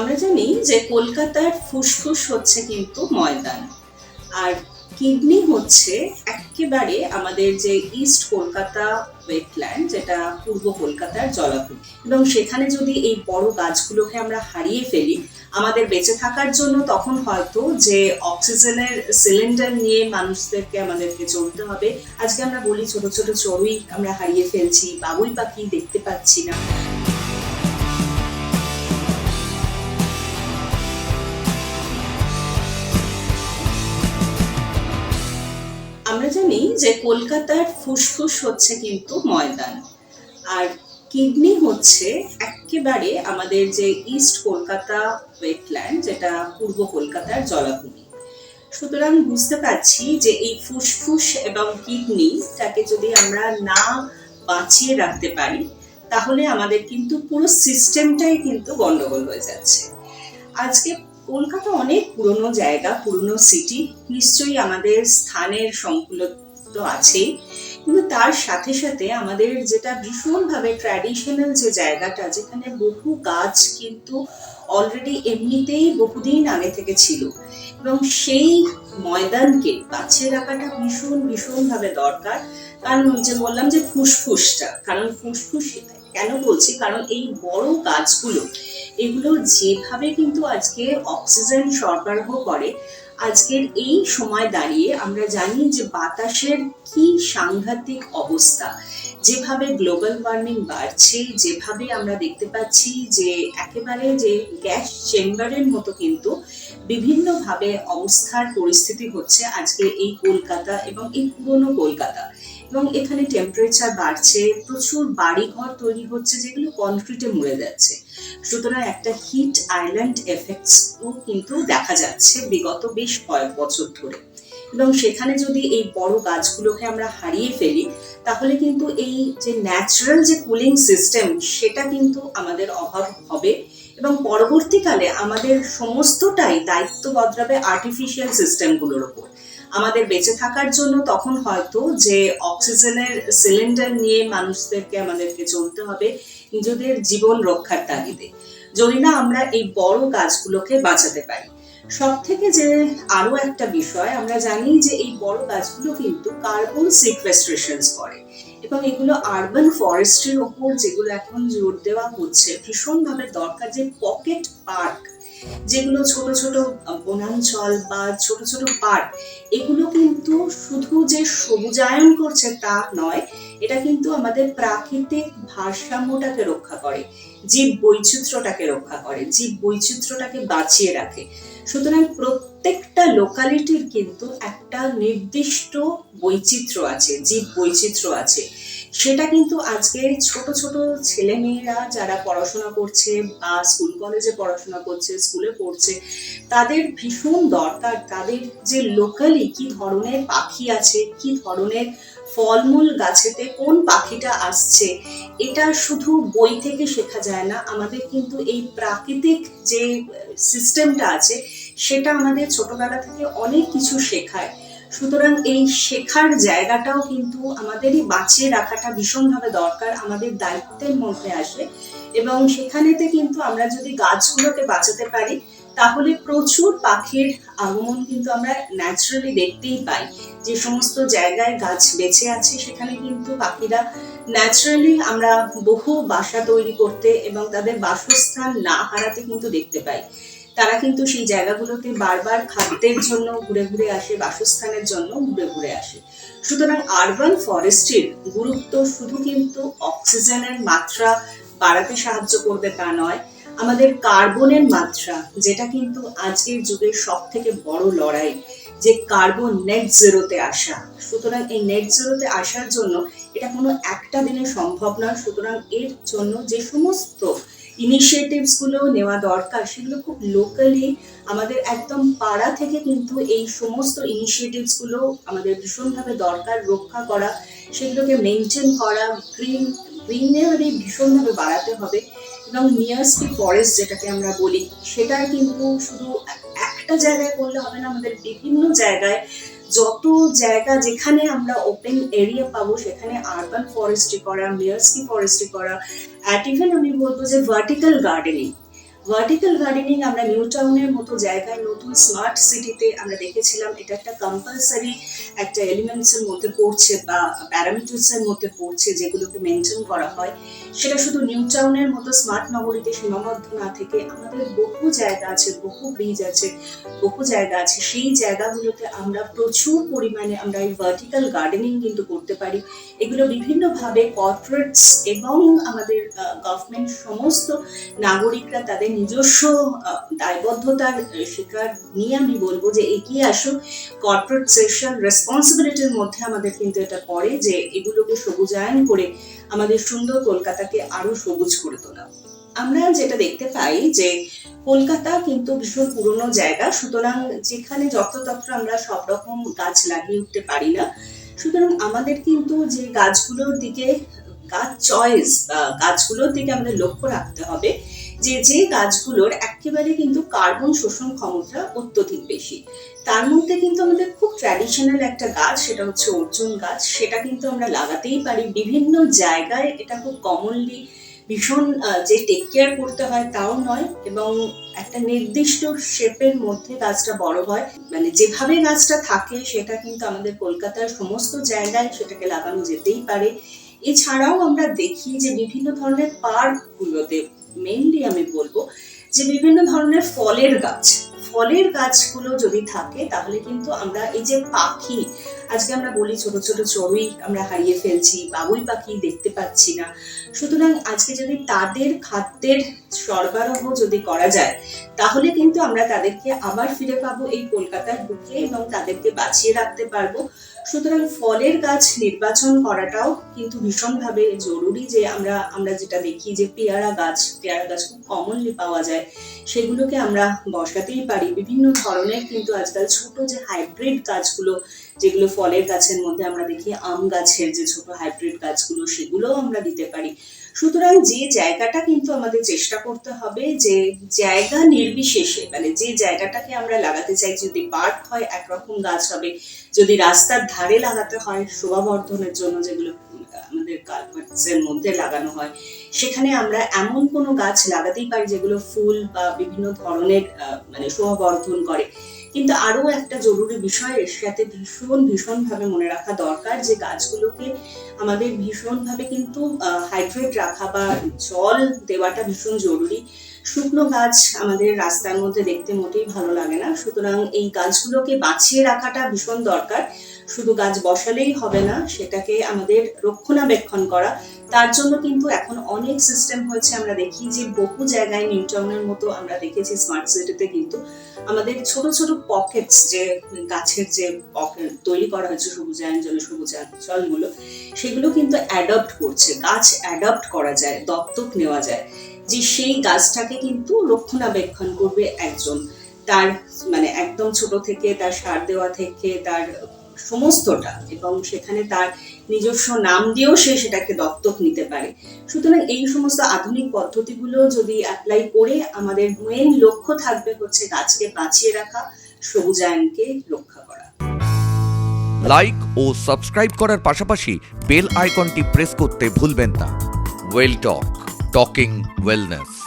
আমরা জানি যে কলকাতার ফুসফুস হচ্ছে কিন্তু ময়দান। আর কিডনি হচ্ছে একেবারে আমাদের যে ইস্ট কলকাতা ওয়েটল্যান্ড, যেটা পূর্ব কলকাতার জলাভূমি। এবং সেখানে যদি এই বড় গাছগুলোকে আমরা হারিয়ে ফেলি, আমাদের বেঁচে থাকার জন্য তখন হয়তো যে অক্সিজেনের সিলিন্ডার নিয়ে মানুষদেরকে আমাদেরকে চলতে হবে। আজকে আমরা বলি ছোট ছোট চড়ুই আমরা হারিয়ে ফেলছি, বাবুই পাখি দেখতে পাচ্ছি না। জানি যে কলকাতার ফুসফুস হচ্ছে কিন্তু ময়দান। আর কিডনি হচ্ছে একেবারে আমাদের যে ইস্ট কলকাতা ওয়েটল্যান্ড, যেটা পূর্ব কলকাতার জলাভূমি। সুতরাং বুঝতে পারছি যে এই ফুসফুস এবং কিডনিটাকে যদি আমরা না বাঁচিয়ে রাখতে পারি, তাহলে আমাদের কিন্তু পুরো সিস্টেমটাই কিন্তু গন্ডগোল হয়ে যাচ্ছে। আজকে কলকাতা অনেক পুরনো জায়গা, পুরনো সিটি নিশ্চয়ই আমাদের স্থানের সংকুলত তো আছেই। কিন্তু তার সাথে সাথে আমাদের যেটা ভীষণভাবে ট্র্যাডিশনাল যে জায়গাটা, যেখানে বহু গাছ কিন্তু অলরেডি এমনিতেই বহুদিন আগে থেকে ছিল। এবং সেই ময়দানকে বাঁচিয়ে রাখাটা ভীষণ, ভীষণভাবে দরকার। কারণ যে বললাম যে ফুসফুসটা, কারণ ফুসফুস কেন বলছি? কারণ এই বড় গাছগুলো, এগুলো যেভাবে কিন্তু আজকে অক্সিজেন সরবরাহ করে, আজকের এই সময় দাঁড়িয়ে আমরা জানি যে বাতাসের কি সাংঘাতিক অবস্থা। যেভাবে গ্লোবাল ওয়ার্মিং বাড়ছে, যেভাবে আমরা দেখতে পাচ্ছি যে একেবারে যে গ্যাস চেম্বারের মতো কিন্তু বিভিন্নভাবে অবস্থার পরিস্থিতি হচ্ছে আজকে এই কলকাতা এবং এই পুরনো কলকাতা। এবং এখানে টেম্পারেচার বাড়ছে, প্রচুর বাড়িঘর তৈরি হচ্ছে যেগুলো কনক্রিটে মরে যাচ্ছে। সুতরাং একটা হিট আইল্যান্ড এফেক্টস কিন্তু দেখা যাচ্ছে বিগত বেশ কয়েক বছর ধরে। এবং সেখানে যদি এই বড় গাছগুলোকে আমরা হারিয়ে ফেলি, তাহলে কিন্তু এই যে ন্যাচারাল যে কুলিং সিস্টেম সেটা কিন্তু আমাদের অভাব হবে। এবং পরবর্তীকালে আমাদের সমস্তটাই দায়িত্ব বদলাবে আর্টিফিশিয়াল সিস্টেমগুলোর ওপর। আমাদের বেঁচে থাকার জন্য তখন হয়তো যে অক্সিজেনের সিলিন্ডার নিয়ে মানুষদেরকে আমাদেরকে চলতে হবে, নিজেদের জীবন রক্ষার তাগিদে। যদি না আমরা এই বড় গাছগুলোকে বাঁচাতে পারি। সব থেকে যে আরও একটা বিষয়, আমরা জানি যে এই বড় গাছগুলো কিন্তু কার্বন সিকভেস্ট্রেশনস করে। এবং এগুলো আরবান ফরেস্ট্রির ওপর যেগুলো এখন জোর দেওয়া হচ্ছে, ভীষণভাবে দরকার যে পকেট পার্ক যেগুলো ছোট ছোট বনাঞ্চল বা ছোট ছোট পার্ক এগুলো কিন্তু শুধু যে সবুজায়ন করছে তা নয়, এটা কিন্তু আমাদের প্রাকৃতিক ভারসাম্যটাকে রক্ষা করে, জীব বৈচিত্র্যটাকে রক্ষা করে, জীব বৈচিত্র্যটাকে বাঁচিয়ে রাখে। সুতরাং প্রত্যেকটা লোকালিটির কিন্তু একটা নির্দিষ্ট বৈচিত্র্য আছে, জীব বৈচিত্র্য আছে। সেটা কিন্তু আজকে ছোট ছোট ছেলে মেয়েরা যারা পড়াশোনা করছে বা স্কুল, কলেজে পড়াশোনা করছে, স্কুলে পড়ছে, তাদের ভীষণ দরকার। তাদের যে লোকালি কি ধরনের পাখি আছে, কি ধরনের ফলমূল গাছেতে কোন পাখিটা আসছে, এটা শুধু বই থেকে শেখা যায় না। আমাদের কিন্তু এই প্রাকৃতিক যে সিস্টেমটা আছে, সেটা আমাদের ছোটবেলা থেকে অনেক কিছু শেখায়। সুতরাং এই শেখার জায়গাটাও কিন্তু আমাদেরই বাঁচিয়ে রাখাটা ভীষণভাবে দরকার, আমাদের দায়িত্বের মধ্যে আসে। এবং সেখানেতে কিন্তু আমরা যদি গাছগুলোকে বাঁচাতে পারি, তাহলে প্রচুর পাখির আগমন কিন্তু আমরা ন্যাচারালি দেখতেই পাই। যে সমস্ত জায়গায় গাছ বেঁচে আছে, সেখানে কিন্তু পাখিরা ন্যাচারালি আমরা বহু বাসা তৈরি করতে এবং তাদের বাসস্থান না হারাতে কিন্তু দেখতে পাই। তারা কিন্তু সেই জায়গাগুলোতে বারবার খাদ্যের জন্য ঘুরে ঘুরে আসে, বাসস্থানের জন্য ঘুরে ঘুরে আসে। সুতরাং আরবান ফরেস্ট্রির গুরুত্ব শুধু কিন্তু অক্সিজেনের মাত্রা বাড়াতে সাহায্য করবে তা নয়, আমাদের কার্বনের মাত্রা, যেটা কিন্তু আজকের যুগের সব থেকে বড় লড়াই, যে কার্বন নেট জিরোতে আসা। সুতরাং এই নেট জিরোতে আসার জন্য এটা কোনো একটা দিনে সম্ভব নয়, সুতরাং এর জন্য যে সমস্ত ইনিশিয়েটিভসগুলো নেওয়া দরকার, সেগুলো খুব লোকালি আমাদের একদম পাড়া থেকে কিন্তু এই সমস্ত ইনিশিয়েটিভসগুলো আমাদের ভীষণভাবে দরকার রক্ষা করা, সেগুলোকে মেনটেন করা গ্রিন গ্রিনারি ভীষণভাবে বাড়াতে হবে এবং নিয়ারস্কি ফরেস্ট যেটাকে আমরা বলি সেটা কিন্তু শুধু একটা জায়গায় করলে হবে না, আমাদের বিভিন্ন জায়গায় যত জায়গা যেখানে আমরা ওপেন এরিয়া পাবো, সেখানে আরবান ফরেস্ট্রি করা মেয়ার্সকি ফরেস্ট্রি করা অ্যাট ইভেন আমি বলব যে ভার্টিক্যাল গার্ডেনিং ভার্টিক্যাল গার্ডেনিং আমরা নিউ টাউনের মতো জায়গায় নতুন স্মার্ট সিটিতে আমরা দেখেছিলাম, এটা একটা কম্পালসারি একটা এলিমেন্টসের মধ্যে পড়ছে বা প্যারামিটার্স এর মধ্যে পড়ছে যেগুলোকে মেনটেন করা হয়। সেটা শুধু নিউ টাউনের মতো স্মার্ট নগরীতে সীমাবদ্ধ না থেকে আমাদের বহু জায়গা আছে, বহু ব্রিজ আছে, বহু জায়গা আছে। সেই জায়গাগুলোতে আমরা প্রচুর পরিমাণে আমরা এই ভার্টিক্যাল গার্ডেনিং কিন্তু করতে পারি। এগুলো বিভিন্নভাবে কর্পোরেটস এবং আমাদের গভর্নমেন্ট সমস্ত নাগরিকরা তাদের নিজস্ব দায়বদ্ধতার স্বীকার নিয়ে আমি বলব যে এগিয়ে আসুক। কর্পোরেট সোশ্যাল রেসপন্সিবিলিটির মধ্যে আমাদের কিন্তু এটা পড়ে যে এগুলোকে সবুজায়ন করে আমাদের সুন্দর কলকাতাকে আরও সবুজ করে তোলা। আমরা যেটা দেখতে পাই যে কলকাতা কিন্তু ভীষণ পুরনো জায়গা, সুতরাং যেখানে যত্রতত্র আমরা সব রকম গাছ লাগিয়ে উঠতে পারি না। সুতরাং আমাদের কিন্তু যে গাছগুলোর দিকে, গাছ চয়েস বা গাছগুলোর দিকে আমাদের লক্ষ্য রাখতে হবে। যে যে গাছগুলোর একেবারে কিন্তু কার্বন শোষণ ক্ষমতা অত্যধিক বেশি। তার মধ্যে কিন্তু আমাদের খুব ট্র্যাডিশনাল একটা গাছ, সেটা হচ্ছে অর্জুন গাছ। সেটা কিন্তু আমরা লাগাতেই পারি। বিভিন্ন জায়গায় এটা খুব কমনলি ভীষণ যে টেক কেয়ার করতে হয় তাও নয় এবং একটা নির্দিষ্ট শেপের মধ্যে গাছটা বড় হয়। মানে যেভাবে গাছটা থাকে, সেটা কিন্তু আমাদের কলকাতার সমস্ত জায়গায় সেটাকে লাগানো যেতেই পারে। এছাড়াও আমরা দেখি যে বিভিন্ন ধরনের পার্কগুলোতে মেইনলি আমি বলব যে বিভিন্ন ধরনের ফলের গাছ। ফলের গাছগুলো যদি থাকে, তাহলে কিন্তু আমরা এই যে পাখি, আজকে আমরা বলি ছোট ছোট চড়ুই আমরা হারিয়ে ফেলছি, বাবুই পাখি দেখতে পাচ্ছি না। সুতরাং আজকে যদি তাদের খাদ্যের সরবরাহ যদি করা যায়, তাহলে কিন্তু আমরা তাদেরকে আবার ফিরে পাবো এই কলকাতার বুকে এবং তাদেরকে বাঁচিয়ে রাখতে পারব। সুতরাং ফলের গাছ নির্বাচন করাটাও কিন্তু ভীষণভাবে জরুরি যে আমরা আমরা যেটা দেখি যে পেয়ারা গাছ পেয়ারা গাছ খুব কমনলি পাওয়া যায়। সেগুলোকে আমরা বসাতেই পারি। বিভিন্ন ধরনের কিন্তু আজকাল ছোট যে হাইব্রিড গাছগুলো যেগুলো ফলের গাছের মধ্যে আমরা দেখি, আম গাছের যে ছোট হাইব্রিড গাছগুলো, সেগুলোও আমরা দিতে পারি। সুতরাং যে জায়গাটা কিন্তু আমাদের চেষ্টা করতে হবে যে জায়গা নির্বিশেষে মানে যে জায়গাটাকে আমরা লাগাতে চাই, যদি পার্ক হয়, একরকম গাছ হবে। যদি রাস্তার ধারে লাগাতে হয়, শোভাবর্ধনের জন্য যেগুলো, আমাদের কালভার্টসের মধ্যে লাগানো হয়, সেখানে আমরা এমন কোনো গাছ লাগাতেই পারি যেগুলো ফুল বা বিভিন্ন ধরনের মানে শোভাবর্ধন করে। কিন্তু আরও একটা জরুরি বিষয় এর সাথে ভীষণ, ভীষণভাবে মনে রাখা দরকার যে গাছগুলোকে আমাদের ভীষণভাবে কিন্তু হাইড্রেট রাখা বা জল দেওয়াটা ভীষণ জরুরি। শুকনো গাছ আমাদের রাস্তার মধ্যে দেখতে মোটেই ভালো লাগে না। সুতরাং এই গাছগুলোকে বাঁচিয়ে রাখাটা ভীষণ দরকার। শুধু গাছ বসালেই হবে না, সেটাকে আমাদের রক্ষণাবেক্ষণ করা। তার জন্য কিন্তু এখন অনেক সিস্টেম হয়েছে। আমরা দেখি যে বহু জায়গায় নিউ টাউনের মতো আমরা দেখেছি স্মার্ট সিটিতে কিন্তু। আমাদের ছোট ছোট পকেটস যে গাছের যে পকেট তৈরি করা হয়েছে সবুজায়ন জল সবুজাঞ্চলগুলো সেগুলো কিন্তু অ্যাডপ্ট করছে। গাছ অ্যাডপ্ট করা যায়, দত্তক নেওয়া যায় যে সেই গাছটাকে কিন্তু রক্ষণাবেক্ষণ করবে একজন। তার মানে একদম ছোট থেকে, তার সার দেওয়া থেকে, তার সমস্তটা এবং সেখানে তার নিজস্ব নাম দিয়েও সে সেটাকে দত্তক নিতে পারে। সুতরাং এই সমস্ত আধুনিক পদ্ধতিগুলো যদি অ্যাপ্লাই করে, আমাদের মেন লক্ষ্য থাকবে হচ্ছে গাছকে বাঁচিয়ে রাখা, সবুজায়নকে রক্ষা করা। লাইক ও সাবস্ক্রাইব করার পাশাপাশি বেল আইকনটি প্রেস করতে ভুলবেন না। ওয়েল টক টকিং ওয়েলনেস